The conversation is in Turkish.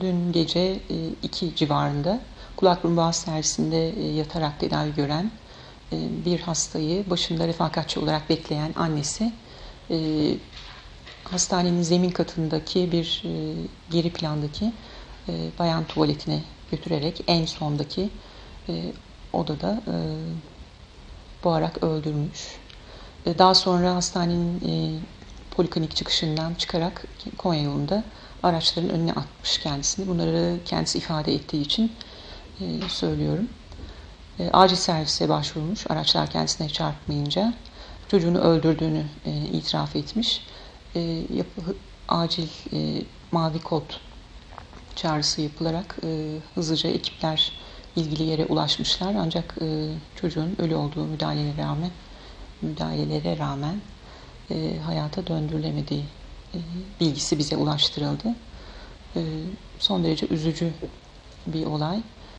dün gece 2 civarında kulak burun boğaz servisinde e, yatarak tedavi gören e, bir hastayı başında refakatçi olarak bekleyen annesi e, hastanenin zemin katındaki bir geri plandaki bayan tuvaletine götürerek en sondaki odada boğarak öldürmüş. Daha sonra hastanenin poliklinik çıkışından çıkarak Konya yolunda araçların önüne atmış kendisini. Bunları kendisi ifade ettiği için e, söylüyorum. E, acil servise başvurmuş. Araçlar kendisine çarpmayınca çocuğunu öldürdüğünü e, itiraf etmiş. E, yapı, acil e, mavi kod çağrısı yapılarak e, hızlıca ekipler ilgili yere ulaşmışlar. Ancak e, çocuğun ölü olduğu müdahalelere rağmen müdahalelere rağmen e, hayata döndürülemediği e, bilgisi bize ulaştırıldı. E, son derece üzücü bir olay.